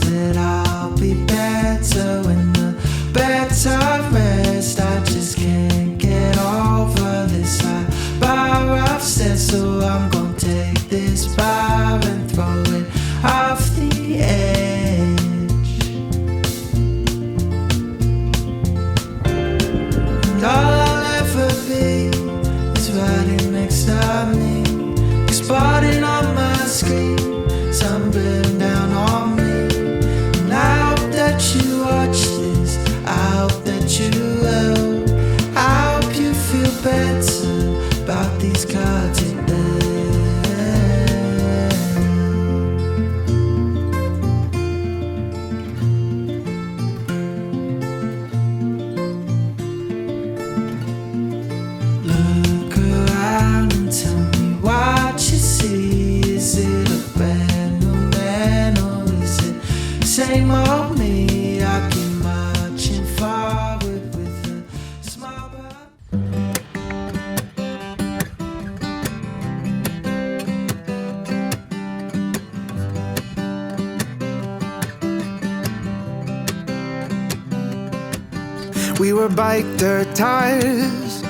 that I To them. We were bike dirt tires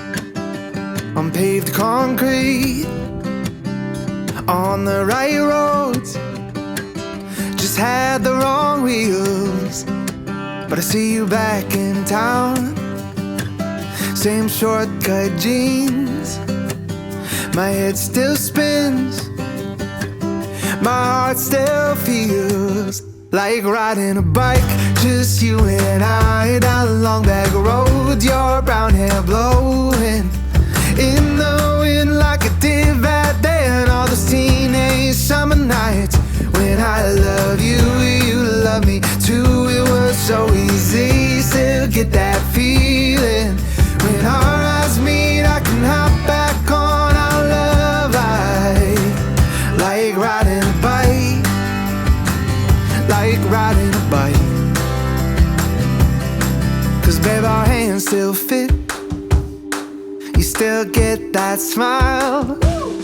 on paved concrete on the right roads. Just had the wrong wheels, but I see you back in town. Same shortcut jeans, my head still spins, my heart still feels like riding a bike, just you and I down a long back road. Your brown hair blowing in the wind like a dim back then. All those teenage summer nights when I love. riding a bike. Cause babe, our hands still fit. You still get that smile. Woo!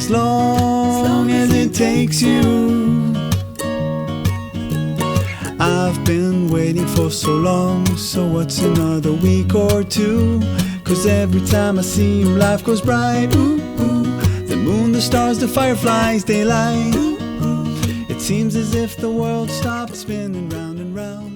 as long, as it takes you. I've been waiting for so long, so what's another week or two? Cause every time I see you, life goes bright. Ooh, ooh. The moon, the stars, the fireflies, they light. Ooh, ooh. It seems as if the world stopped spinning round and round.